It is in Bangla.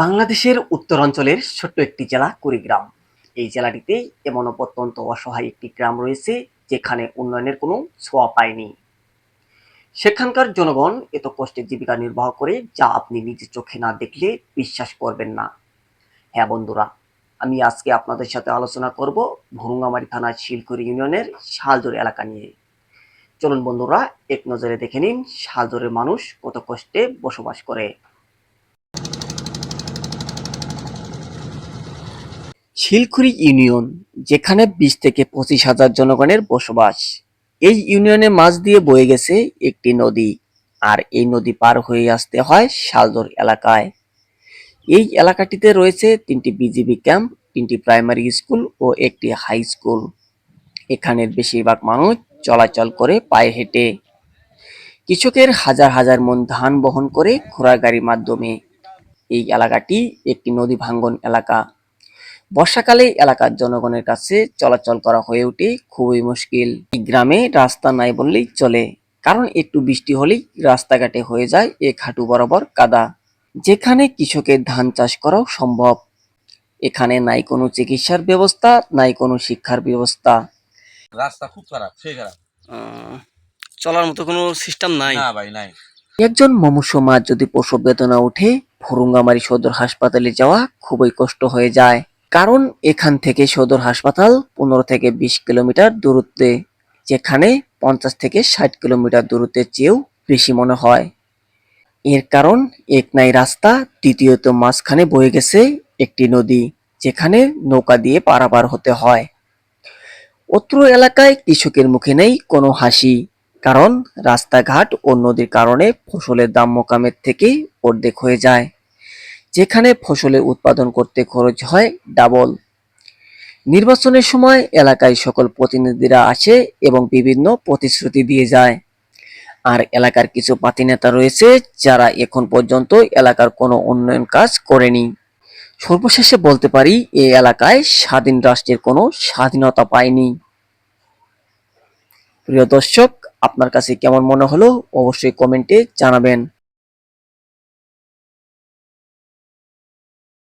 বাংলাদেশের উত্তরাঞ্চলের ছোট্ট একটি জেলা কুড়িগ্রাম। এই জেলাটিতে এমন অত্যন্ত অসহায় একটি গ্রাম রয়েছে, যেখানে উন্নয়নের কোনো ছোঁয়া পায়নি। সেখানকার জনগণ এত কষ্টে জীবিকা নির্বাহ করে যা আপনি নিজের চোখে না দেখলে বিশ্বাস করবেন না। হ্যাঁ বন্ধুরা, আমি আজকে আপনাদের সাথে আলোচনা করব ভুরুঙ্গামারি থানার শিলকুড়ি ইউনিয়নের শালজোর এলাকা নিয়ে। চলুন বন্ধুরা, এক নজরে দেখে নিন শালজোরের মানুষ কত কষ্টে বসবাস করে। শিলখুড়ি ইউনিয়ন, যেখানে বিশ থেকে পঁচিশ হাজার জনগণের বসবাস। এই ইউনিয়নের মাঝ দিয়ে বয়ে গেছে একটি নদী, আর এই নদী পার হয়ে আসতে হয় শালদর এলাকায়। এই এলাকাটিতে রয়েছে তিনটি বিজিবি ক্যাম্প, তিনটি প্রাইমারি স্কুল ও একটি হাই স্কুল। এখানের বেশিরভাগ মানুষ চলাচল করে পায়ে হেঁটে। কৃষকের হাজার হাজার মন ধান বহন করে ঘোড়া গাড়ির মাধ্যমে। এই এলাকাটি একটি নদী ভাঙ্গন এলাকা। বর্ষাকালে এলাকার জনগণের কাছে চলাচল করা হয়ে ওঠে খুবই মুশকিল। এই গ্রামে রাস্তা নাই বললেই চলে কারণ একটু বৃষ্টি হলেই রাস্তাঘাটে হয়ে যায় এক হাঁটু বরাবর কাদা। যেখানে কৃষকের ধান চাষ করাও সম্ভব। এখানে নাই কোনো চিকিৎসার ব্যবস্থা নাই কোনো শিক্ষার ব্যবস্থা। রাস্তা খুব খারাপ সেই খারাপ। চলার মতো কোনো সিস্টেম নাই। না ভাই নাই। একজন মমুষ্য মা যদি প্রসব বেদনা উঠে ভুরুঙ্গামারি সদর হাসপাতালে যাওয়া খুবই কষ্ট হয়ে যায়। কারণ এখান থেকে সদর হাসপাতাল পনেরো থেকে বিশ কিলোমিটার দূরত্বে, যেখানে পঞ্চাশ থেকে ষাট কিলোমিটার দূরত্বের চেয়েও বেশি মনে হয়। এর কারণ এক নাই রাস্তা দ্বিতীয়ত মাঝখানে বয়ে গেছে একটি নদী, যেখানে নৌকা দিয়ে পারাপার হতে হয়। অত্র এলাকায় কৃষকের মুখে নেই কোনো হাসি, কারণ রাস্তাঘাট ও নদীর কারণে ফসলের দাম মোকামের থেকে অর্ধেক হয়ে যায়। যেখানে ফসলে উৎপাদন করতে খরচ হয় ডাবল। নির্বাচনের সময় এলাকায় সকল প্রতিনিধিরা আসে এবং বিভিন্ন প্রতিশ্রুতি দিয়ে যায়। আর এলাকার কিছু পাতি নেতা রয়েছে যারা এখন পর্যন্ত এলাকার কোনো উন্নয়ন কাজ করেনি। সর্বশেষে বলতে পারি এই এলাকায় স্বাধীন রাষ্ট্রের কোনো স্বাধীনতা পায়নি। প্রিয় দর্শক, আপনার কাছে কেমন মনে হলো অবশ্যই কমেন্টে জানাবেন।